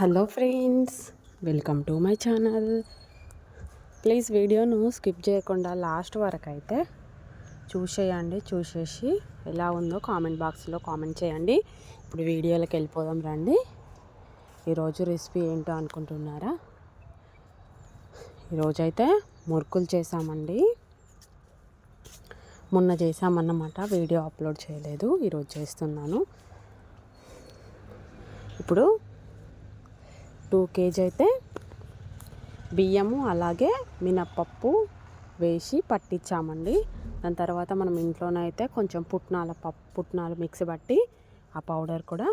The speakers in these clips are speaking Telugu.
Hello friends welcome to my channel. Please వీడియోను స్కిప్ చేయకుండా లాస్ట్ వరకు అయితే చూసేయండి చూసేసి ఎలా ఉందో కామెంట్ బాక్స్లో కామెంట్ చేయండి. ఇప్పుడు వీడియోలోకి వెళ్ళిపోదాం రండి. ఈరోజు రెసిపీ ఏంటో అనుకుంటున్నారా? ఈరోజైతే మురుకులు చేసామండి. మొన్న చేసామన్నమాట వీడియో అప్లోడ్ చేయలేదు ఈరోజు చేస్తున్నాను. ఇప్పుడు టూ కేజీ అయితే బియ్యము అలాగే మినప్పప్పు వేసి పట్టించామండి. దాని తర్వాత మనం ఇంట్లోనే అయితే కొంచెం పుట్నాల పప్పు పుట్నాలు మిక్సీ పట్టి ఆ పౌడర్ కూడా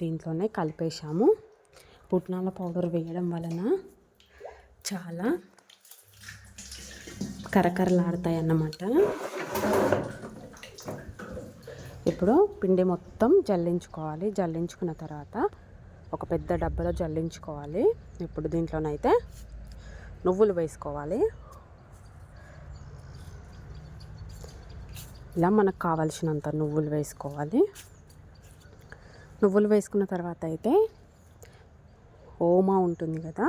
దీంట్లోనే కలిపేశాము. పుట్నాల పౌడర్ వేయడం వలన చాలా కరకరలాడతాయి అన్నమాట ఇప్పుడు పిండి మొత్తం జల్లించుకోవాలి. జల్లించుకున్న తర్వాత ఒక పెద్ద డబ్బాలో జల్లించుకోవాలి. ఇప్పుడు దీంట్లోనైతే నువ్వులు వేసుకోవాలి. ఇలా మనకు కావాల్సినంత నువ్వులు వేసుకోవాలి. నువ్వులు వేసుకున్న తర్వాత అయితే ఓమా ఉంటుంది కదా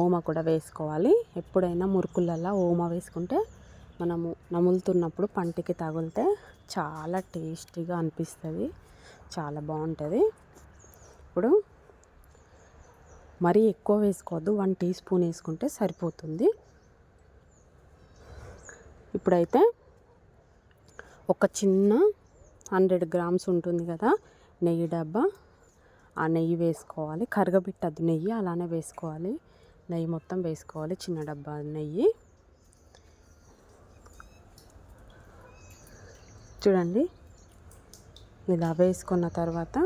ఓమా కూడా వేసుకోవాలి. ఎప్పుడైనా మురుకులల్లో ఓమా వేసుకుంటే మనము నములుతున్నప్పుడు పంటికి తగిలితే చాలా టేస్టీగా అనిపిస్తుంది. చాలా బాగుంటుంది. ఇప్పుడు మరీ ఎక్కువ వేసుకోవద్దు. వన్ టీ స్పూన్ వేసుకుంటే సరిపోతుంది. ఇప్పుడైతే ఒక చిన్న హండ్రెడ్ గ్రామ్స్ ఉంటుంది కదా నెయ్యి డబ్బా. ఆ నెయ్యి వేసుకోవాలి. కరగబెట్టద్దు నెయ్యి అలానే వేసుకోవాలి. నెయ్యి మొత్తం వేసుకోవాలి చిన్న డబ్బా నెయ్యి. చూడండి ఇలా వేసుకున్న తర్వాత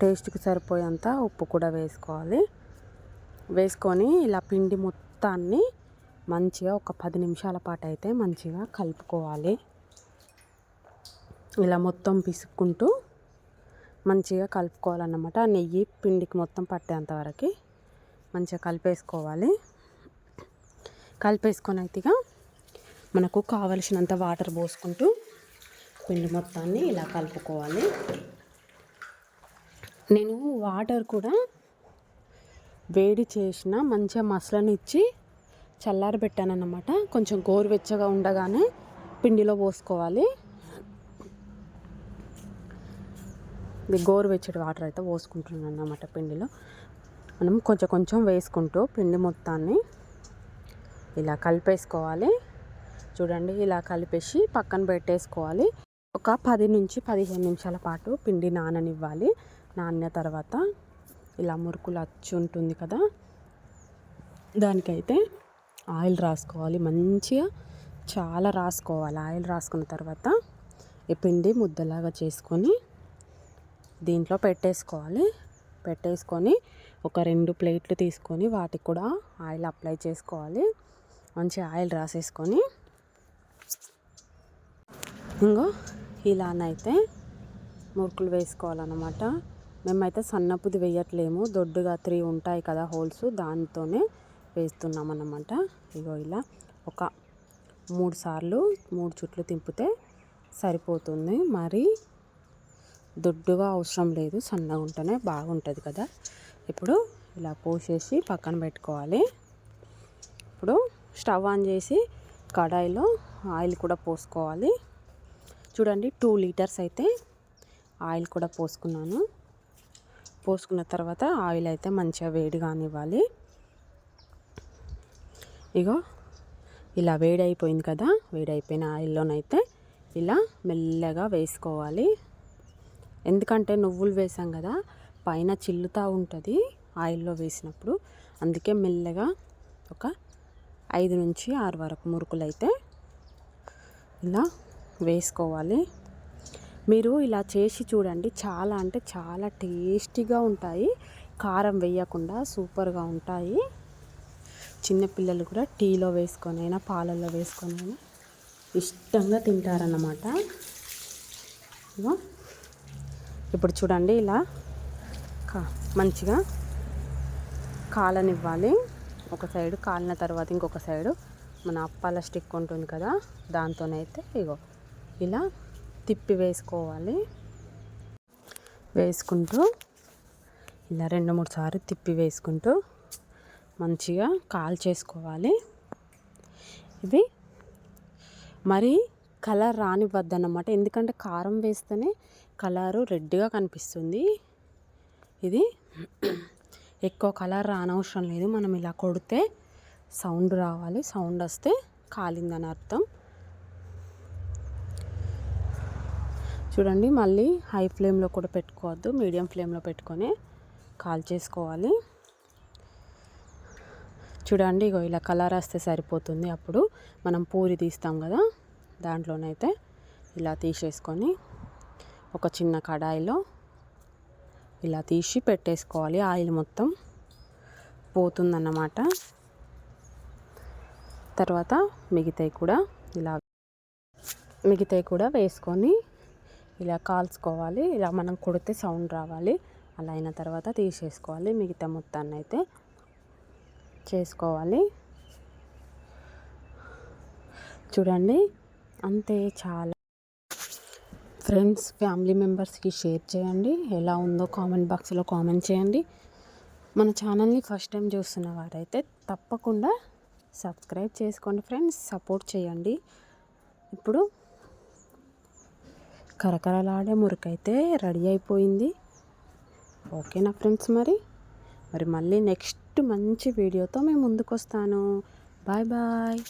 టేస్ట్కి సరిపోయేంత ఉప్పు కూడా వేసుకోవాలి. వేసుకొని ఇలా పిండి మొత్తాన్ని మంచిగా ఒక పది నిమిషాల పాటు అయితే మంచిగా కలుపుకోవాలి. ఇలా మొత్తం పిసుక్కుంటూ మంచిగా కలుపుకోవాలన్నమాట. నెయ్యి పిండికి మొత్తం పట్టేంత వరకు మంచిగా కలిపేసుకోవాలి. కలిపేసుకొని అయితేగా మనకు కావలసినంత వాటర్ పోసుకుంటూ పిండి మొత్తాన్ని ఇలా కలుపుకోవాలి. నేను వాటర్ కూడా వేడి చేసిన మంచిగా మసలనిచ్చి చల్లారి పెట్టానన్నమాట కొంచెం గోరువెచ్చగా ఉండగానే పిండిలో పోసుకోవాలి. ఇది గోరువెచ్చడి వాటర్ అయితే పోసుకుంటున్నాను అన్నమాట పిండిలో. మనం కొంచెం కొంచెం వేసుకుంటూ పిండి మొత్తాన్ని ఇలా కలిపేసుకోవాలి. చూడండి ఇలా కలిపేసి పక్కన పెట్టేసుకోవాలి. ఒక పది నుంచి పదిహేను నిమిషాల పాటు పిండి నాననివ్వాలి. నాన్న తర్వాత ఇలా మురుకులు అచ్చు ఉంటుంది కదా దానికైతే ఆయిల్ రాసుకోవాలి. మంచిగా చాలా రాసుకోవాలి. ఆయిల్ రాసుకున్న తర్వాత ఈ పిండి ముద్దలాగా చేసుకొని దీంట్లో పెట్టేసుకోవాలి. పెట్టేసుకొని ఒక రెండు ప్లేట్లు తీసుకొని వాటికి కూడా ఆయిల్ అప్లై చేసుకోవాలి. మంచి ఆయిల్ రాసేసుకొని ఇంకో ఇలానైతే మురుకులు వేసుకోవాలన్నమాట. మేమైతే సన్నపుది వేయట్లేము. దొడ్డుగా త్రీ ఉంటాయి కదా హోల్స్. దానితోనే వేస్తున్నాం అన్నమాట ఇగో ఇలా ఒక మూడు సార్లు మూడు చుట్లు తింపితే సరిపోతుంది. మరి దొడ్డుగా అవసరం లేదు. సన్నగా ఉంటేనే బాగుంటుంది కదా. ఇప్పుడు ఇలా పోసేసి పక్కన పెట్టుకోవాలి. ఇప్పుడు స్టవ్ ఆన్ చేసి కడాయిలో ఆయిల్ కూడా పోసుకోవాలి. చూడండి టూ లీటర్స్ అయితే ఆయిల్ కూడా పోసుకున్నాను. పోసుకున్న తర్వాత ఆయిల్ అయితే మంచిగా వేడి కానివ్వాలి. ఇగో ఇలా వేడి అయిపోయింది కదా వేడి అయిపోయిన ఆయిల్లోనైతే ఇలా మెల్లగా వేసుకోవాలి. ఎందుకంటే నువ్వులు వేసాం కదా పైన చిల్లుతూ ఉంటుంది ఆయిల్లో వేసినప్పుడు. అందుకే మెల్లగా ఒక ఐదు నుంచి ఆరు వరకు మురుకులు అయితే ఇలా వేసుకోవాలి. మీరు ఇలా చేసి చూడండి. చాలా అంటే చాలా టేస్టీగా ఉంటాయి. కారం వేయకుండా సూపర్గా ఉంటాయి. చిన్నపిల్లలు కూడా టీలో వేసుకొని అయినా పాలల్లో వేసుకొని అయినా ఇష్టంగా తింటారన్నమాట. ఇప్పుడు చూడండి ఇలా కా మంచిగా కాలనివ్వాలి. ఒక సైడు కాలిన తర్వాత ఇంకొక సైడు మన అప్పాల స్టిక్ ఉంటుంది కదా దాంతోనైతే ఇగో. ఇలా తిప్పి వేసుకోవాలి. వేసుకుంటూ ఇలా రెండు మూడు సార్లు తిప్పి వేసుకుంటూ మంచిగా కాల్ చేసుకోవాలి. ఇవి మరి కలర్ రానివ్వద్దన్నమాట. ఎందుకంటే కారం వేస్తేనే కలరు రెడ్గా కనిపిస్తుంది. ఇది ఎక్కువ కలర్ రానవసరం లేదు. మనం ఇలా కొడితే సౌండ్ రావాలి. సౌండ్ వస్తే కాలిందని అర్థం చూడండి మళ్ళీ హై ఫ్లేమ్లో కూడా పెట్టుకోవద్దు మీడియం ఫ్లేమ్లో పెట్టుకొని కాల్ చేసుకోవాలి. చూడండి ఇగో ఇలా కలర్ వస్తే సరిపోతుంది. అప్పుడు మనం పూరి తీస్తాం కదా దాంట్లోనైతే ఇలా తీసేసుకొని ఒక చిన్న కడాయిలో ఇలా తీసి పెట్టేసుకోవాలి. ఆయిల్ మొత్తం పోతుందన్నమాట. తర్వాత మిగతాయి కూడా ఇలా మిగతాయి కూడా వేసుకొని ఇలా కాల్చుకోవాలి. ఇలా మనం కొడితే సౌండ్ రావాలి. అలా అయిన తర్వాత తీసేసుకోవాలి. మిగతా మొత్తాన్ని అయితే చేసుకోవాలి. చూడండి అంతే చాలా. ఫ్రెండ్స్ ఫ్యామిలీ మెంబర్స్కి షేర్ చేయండి. ఎలా ఉందో కామెంట్ బాక్స్లో కామెంట్ చేయండి. మన ఛానల్ని ఫస్ట్ టైం చూస్తున్న వారైతే తప్పకుండా సబ్స్క్రైబ్ చేసుకోండి ఫ్రెండ్స్. సపోర్ట్ చేయండి. ఇప్పుడు కరకరలాడే మురికైతే రెడీ అయిపోయింది. ఓకేనా ఫ్రెండ్స్ మరి. మరి మళ్ళీ నెక్స్ట్ మంచి వీడియోతో మేము ముందుకు వస్తాను బాయ్ బాయ్.